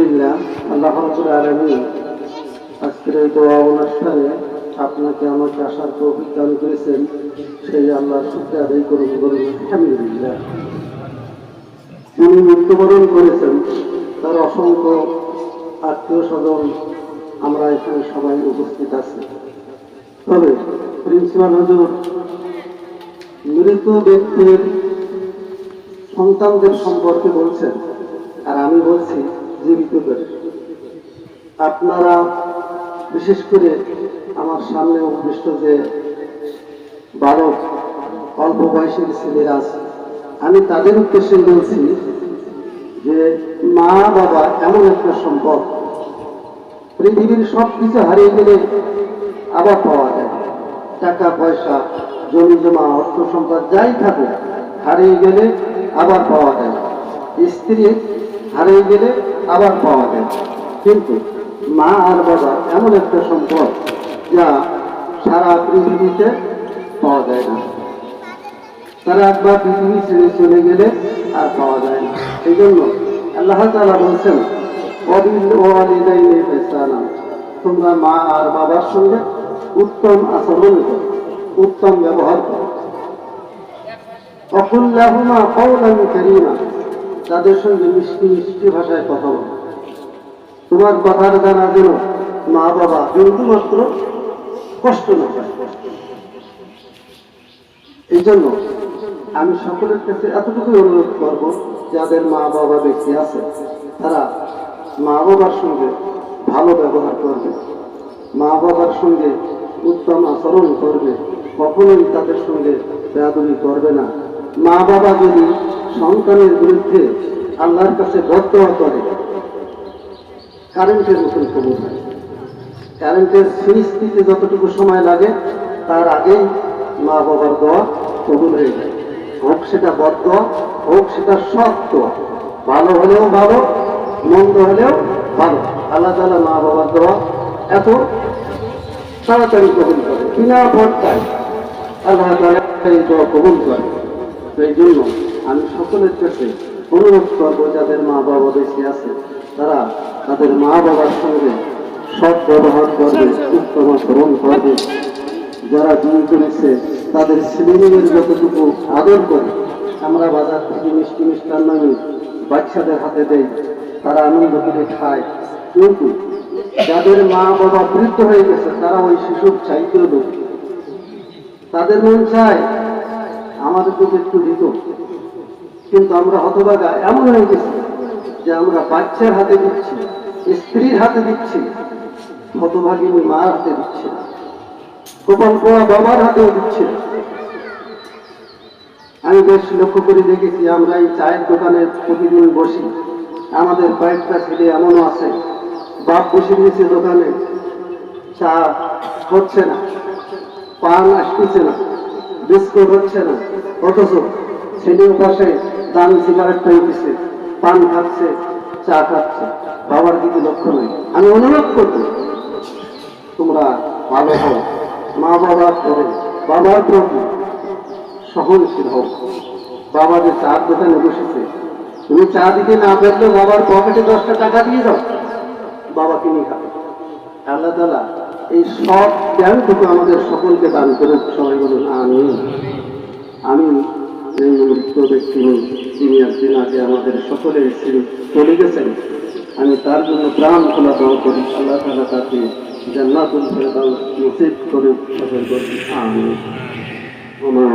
আলহামদুলিল্লাহ আপনাকে আমাকে আসার তৌফিক দান করেছেন। সেই আল্লাহর শুক্র আদায় করুন তিনি মৃত্যুবরণ করেছেন। তার অসংখ্য আত্মীয় স্বজন আমরা এখানে সবাই উপস্থিত আছি। তবে প্রিন্সিপাল হজুর, মৃত ব্যক্তির সন্তানদের সম্পর্কে বলছেন। আর আমি বলছি জীবিতদের আপনারা বিশেষ করে আমার সামনে উপবিষ্ট যে বালক অল্প বয়সের ছেলেরা আছে, আমি তাদের উদ্দেশ্যে বলছি যে মা বাবা এমন একটা সম্পদ পৃথিবীর সব কিছু হারিয়ে গেলে আবার পাওয়া যায়। টাকা, পয়সা, জমি জমা, অর্থ সম্পদ যাই থাকে হারিয়ে গেলে আবার পাওয়া যায়। স্ত্রী হারিয়ে গেলে আবার পাওয়া যায়। কিন্তু মা আর বাবা এমন একটা সম্পদ যা সারা পৃথিবীতে পাওয়া যায় না। তারা একবার পৃথিবী ছেড়ে চলে গেলে আর পাওয়া যায় না। সেই জন্য আল্লাহ তালা বলছেন তোমরা মা আর বাবার সঙ্গে উত্তম আচরণ করো, উত্তম ব্যবহার করো। অকুল্লাহুমা কওলান কারীমা। তাদের সঙ্গে মিষ্টি মিষ্টি ভাষায় কথা বলো। তোমার কথার দ্বারা যেন মা বাবা বিন্দুমাত্র কষ্ট না পায়। এই জন্য আমি সকলের কাছে এতটুকু অনুরোধ করব, যাদের মা বাবা ব্যক্তি আছে, তারা মা বাবার সঙ্গে ভালো ব্যবহার করবে মা বাবার সঙ্গে উত্তম আচরণ করবে, কখনোই তাদের সঙ্গে বেয়াদবি করবে না। মা বাবা যদি সন্তানের বিরুদ্ধে আল্লাহর কাছে বদয়া করে কারেন্টের মতন কবুল হয়। কারেন্টের সুইচ দিতে যতটুকু সময় লাগে, তার আগেই মা বাবার দোয়া কবুল হয়ে যায়। হোক সেটা বদ হোক সেটা সৎ দোয়া। ভালো হলেও ভালো, মন্দ হলেও ভালো। আল্লাহ তালা মা বাবার দোয়া এত তাড়াতাড়ি কবুল করে। বিনা পর্দায় আল্লাহ তালা এই দোয়া কবুল করে। এই জন্য আমি সকলের কাছে অনুরোধ করব, যাদের মা বাবা বেশি আছে, তারা তাদের মা বাবার সঙ্গে সৎ ব্যবহার করবে, উত্তম আচরণ করবে। যারা বিয়ে করেছে, তাদের ছেলেমেয়ের যতটুকু আদর করে, আমরা বাজার থেকে মিষ্টি মিষ্টান্ন বাচ্চাদের হাতে দেই, তারা আনন্দ করে খায়। কিন্তু যাদের মা বাবা বৃদ্ধ হয়ে গেছে, তারা ওই শিশুর চাইতেও লোক তাদের মন চায় আমাদের দিকে একটু দিত। কিন্তু আমরা হতবাগা এমন হয়ে গেছি যে আমরা বাচ্চার হাতে দিচ্ছি, স্ত্রীর হাতে দিচ্ছি, হতভাগিনী মার হাতে দিচ্ছে না। গোপাল পোড়া বাবার হাতেও দিচ্ছে। আমি বেশ লক্ষ্য করে দেখেছি, আমরা এই চায়ের দোকানে প্রতিদিন বসি। আমাদের কয়েকটা ছেলে এমনও আছে, বাপ বসে দিয়েছে দোকানে। চা হচ্ছে না, পান আসতেছে না। বিস্কুট হচ্ছে না। অথচ ছেলের পাশে দামি সিগারেট টাইতেছে পান খাচ্ছে, চা খাচ্ছে। বাবার দিকে লক্ষ্য নেই। আমি অনুরোধ করব, তোমরা ভালো হও। মা বাবার করে বাবার প্রতি সহনশীল হোক বাবা যে চার দোকানে বসেছে, তুমি চা দিতে না পারলে বাবার পকেটে দশটা টাকা দিয়ে দাও। বাবা কিনে খাবে। আল্লাহ তালা এই সব জ্ঞানটুকু আমাদের সকলকে দান করে সবাই বলুন আমি আমি এই তিনি একদিন আগে আমাদের সকলের চলে গেছেন। আমি তার জন্য প্রাণ খোলা দোয়া করি, আল্লাহ তালা তাকে জান্নাতুল ফেরদাউস নসিব করে সকল করি আমি আমার